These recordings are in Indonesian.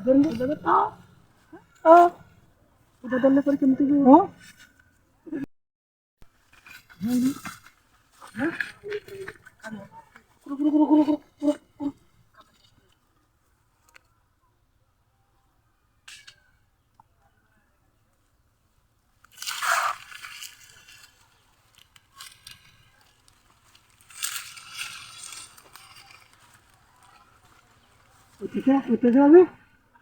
ठीक है उतर जाओ भी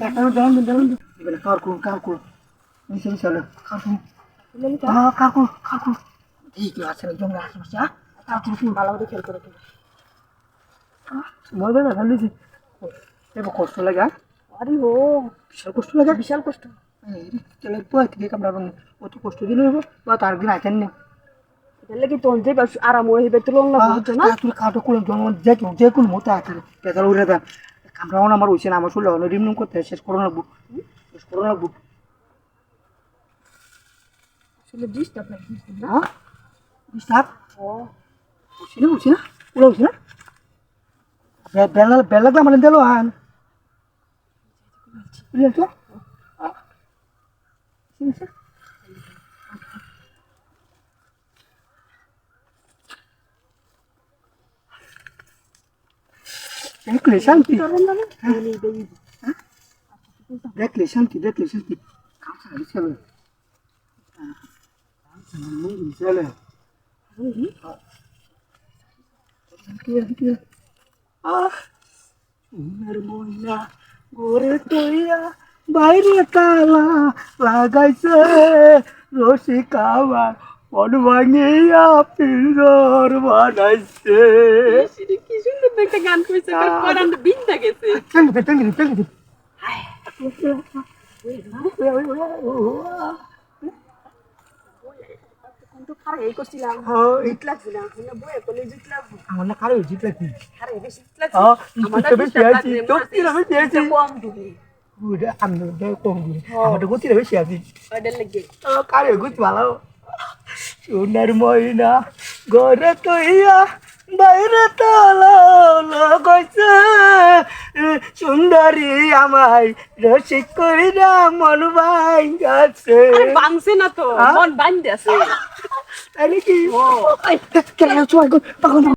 কাকুর দাম দাম বলে কাকু কাকু এই সেই চলো কাকু হ্যাঁ কাকু কাকু ঠিক আছে জঙ্গল আশেপাশে কাকু তুমি ভালো করে খেল করে মজা না ভালোছি এবার কষ্ট লাগে আরে ও বিশাল কষ্ট লাগে বিশাল কষ্ট চলে পয় থেকে আমরা অত কষ্ট দিলে হবো বা তার দিন আছেন না লেগে তোর যে আরাম হয়ে বেতন না তুই খাটো করে যে যে মতো আছে পেতাল উড়ে দেয় kamu rawan apa rusia namanya lebih kurang lebih sulit sih 100 kléchanti 10 kléchanti 10 kléchanti 10 kléchanti 10 kléchanti 10 kléchanti 10 kléchanti 10 kléchanti 10 kléchanti 10 Bitte gern Grüße. Ja. Ich bin an der Binder gesehen. Danke, danke, danke. Hey, das Kare gusti lah. Oh, ikhlas kalau ikhlas lah. Amal kare ikhlas lah. Oh, amal kare ikhlas lah. Kare gusti ikhlas. Oh, amal kare ikhlas lah. Kare gusti ikhlas. Oh, amal kare ikhlas lah. Kare gusti ikhlas. Oh, amal kare ikhlas lah. Kare gusti ikhlas. Oh, amal kare ikhlas lah. Kare gusti ikhlas. Oh, amal kare ikhlas lah. Kare gusti ikhlas. Oh, amal kare ikhlas lah. Kare gusti ikhlas. Oh, amal kare ikhlas lah. Kare gusti ikhlas. Oh, amal kare ikhlas lah. Kare gusti ikhlas. Oh, amal kare ikhlas lah. Kare gusti ikhlas. Oh, amal kare ikhlas বাইরে তালা কইছে সুন্দরী আমায় রসিক কইরা মন বাই গেছে বাংছে না তো হ্যাঁ? মন বাইন দেছে তাহলে কি ও কেন চুয়ার গো